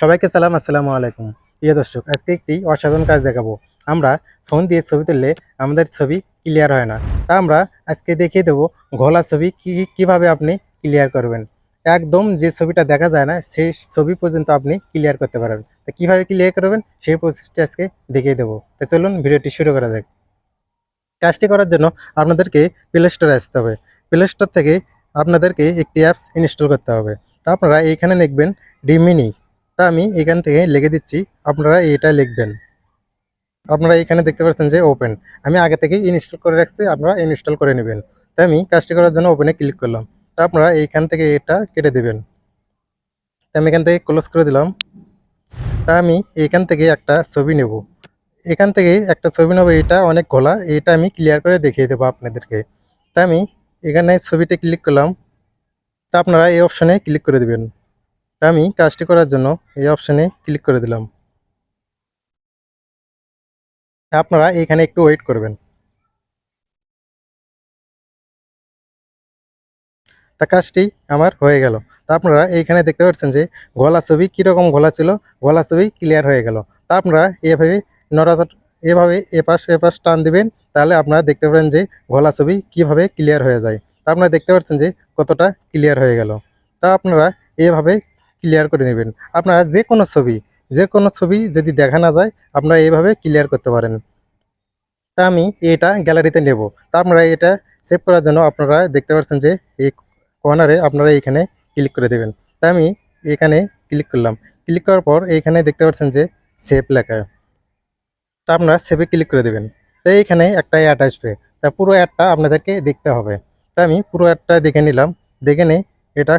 সবাইকে সালাম, আসসালামু আলাইকুম। প্রিয় দর্শক, আজকে একটি অসাধারণ কাজ দেখাবো। আমরা ফোন দিয়ে ছবি তুললে আমাদের ছবি ক্লিয়ার হয় না। তা আমরা আজকে দেখিয়ে দেবো ঘোলা ছবি কী, কীভাবে আপনি ক্লিয়ার করবেন। একদম যে ছবিটা দেখা যায় না, সেই ছবি পর্যন্ত আপনি ক্লিয়ার করতে পারবেন। তা কীভাবে ক্লিয়ার করবেন, সেই প্রসেসটি আজকে দেখিয়ে দেবো। তা চলুন ভিডিওটি শুরু করা যাক। কাজটি করার জন্য আপনাদেরকে প্লে স্টোরে আসতে হবে। প্লে স্টোর থেকে আপনাদেরকে একটি অ্যাপস ইনস্টল করতে হবে। তা আপনারা এইখানে লিখবেন রিমিনি তা আমি এখান থেকে লিখে দিচ্ছি। আপনারা এটা লিখবেন। আপনারা এখানে দেখতে পাচ্ছেন যে ওপেন আমি আগে থেকে ইনস্টল করে রাখছি, আপনারা ইনস্টল করে নেবেন। তাই আমি কাজটি করার জন্য ওপেনে ক্লিক করলাম। তা আপনারা এইখান থেকে এটা কেটে দেবেন। তা আমি এখান থেকে ক্লোজ করে দিলাম। তা আমি এইখান থেকে একটা ছবি নেব। এখান থেকে একটা ছবি নেব, এটা অনেক ঘোলা এটা আমি ক্লিয়ার করে দেখিয়ে দেবো আপনাদেরকে। তা আমি এখানে ছবিতে ক্লিক করলাম। তা আপনারা এই অপশানে ক্লিক করে দেবেন। আমি কাজটি করার জন্য এই অপশনে ক্লিক করে দিলাম। আপনারা এখানে একটু ওয়েট করবেন। তা কাজটি আমার হয়ে গেল। তা আপনারা এইখানে দেখতে পাচ্ছেন যে গলা ছবি কীরকম গলা ছিল, গলা ছবি ক্লিয়ার হয়ে গেল। তা আপনারা এভাবে নড়াচড়, এভাবে এপাশ এপাশ টান দিবেন, তাহলে আপনারা দেখতে পারেন যে গলা ছবি কীভাবে ক্লিয়ার হয়ে যায়। তা আপনারা দেখতে পাচ্ছেন যে কতটা ক্লিয়ার হয়ে গেল। তা আপনারা এভাবে ক্লিয়ার করে নেবেন। আপনারা যে কোনো ছবি যে কোনো ছবি যদি দেখা না যায়, আপনারা এইভাবে ক্লিয়ার করতে পারেন। তা আমি এটা গ্যালারিতে নেব। তা আপনারা এটা সেভ করার জন্য আপনারা দেখতে পাচ্ছেন যে এই কর্নারে আপনারা এইখানে ক্লিক করে দেবেন। তা আমি এখানে ক্লিক করলাম। ক্লিক করার পর এইখানে দেখতে পাচ্ছেন যে সেভ লেখা। তা আপনারা সেভে ক্লিক করে দেবেন। তো এইখানে একটা অ্যাড আসবে। তা পুরো অ্যাডটা আপনাদেরকে দেখতে হবে। তা আমি পুরো অ্যাডটা দেখে নিলাম। দেখে নিয়ে এটা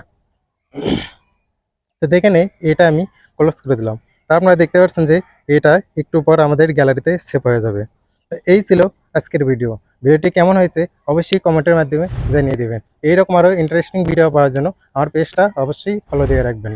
তো দেখে নেই এটা আমি ক্লোজ করে দিলাম। তা আপনারা দেখতে পাচ্ছেন যে এটা একটু পর আমাদের গ্যালারিতে সেভ হয়ে যাবে। তো এই ছিল আজকের ভিডিও ভিডিওটি কেমন হয়েছে অবশ্যই কমেন্টের মাধ্যমে জানিয়ে দেবেন। এইরকম আরও ইন্টারেস্টিং ভিডিও পাওয়ার জন্য আমার পেজটা অবশ্যই ফলো দিয়ে রাখবেন।